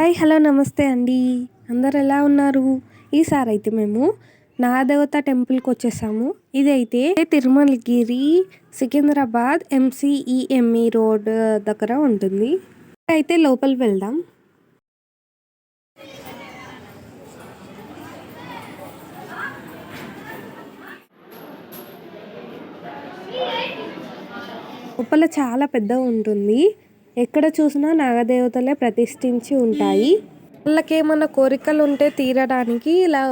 Hi hello నమస్తే అండి. అందరు ఎలా ఉన్నారు? ఈసారి అయితే మేము నాగదేవత టెంపుల్కి వచ్చేసాము. ఇదైతే తిరుమలగిరి సికింద్రాబాద్ ఎంసీఈఎంఈ రోడ్ దగ్గర ఉంటుంది. అయితే లోపల వెళ్దాం. లోపల చాలా పెద్దగా ఉంటుంది. ఎక్కడ చూసినా నాగదేవతలే ప్రతిష్ఠించి ఉంటాయి. వాళ్ళకి కోరికలు ఉంటే తీరడానికి ఇలా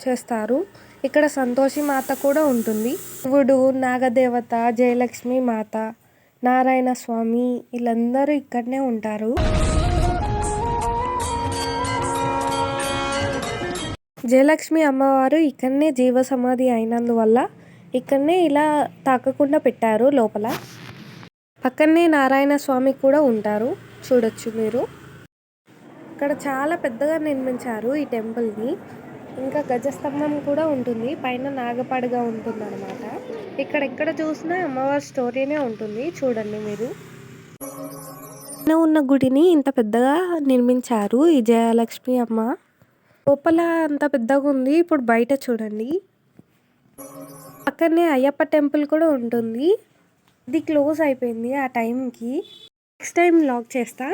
చేస్తారు. ఇక్కడ సంతోషి మాత కూడా ఉంటుంది. శివుడు నాగదేవత జయలక్ష్మి మాత నారాయణ స్వామి వీళ్ళందరూ ఇక్కడనే ఉంటారు. జయలక్ష్మి అమ్మవారు ఇక్కడనే జీవ సమాధి అయినందువల్ల ఇక్కడనే ఇలా తాకకుండా పెట్టారు లోపల. పక్కనే నారాయణ స్వామి కూడా ఉంటారు. చూడొచ్చు మీరు. ఇక్కడ చాలా పెద్దగా నిర్మించారు ఈ టెంపుల్ని ఇంకా గజస్తంభం కూడా ఉంటుంది. పైన నాగపడగా ఉంటుంది అనమాట ఇక్కడ ఎక్కడ చూసినా అమ్మవారి స్టోరీనే ఉంటుంది. చూడండి మీరు. పైన ఉన్న గుడిని ఇంత పెద్దగా నిర్మించారు ఈ జయలక్ష్మి అమ్మ. లోపల అంత పెద్దగా ఉంది. ఇప్పుడు బయట చూడండి. పక్కనే అయ్యప్ప టెంపుల్ కూడా ఉంటుంది. ఇది క్లోజ్ అయిపోయింది ఆ టైంకి నెక్స్ట్ టైం లాక్ చేస్తా.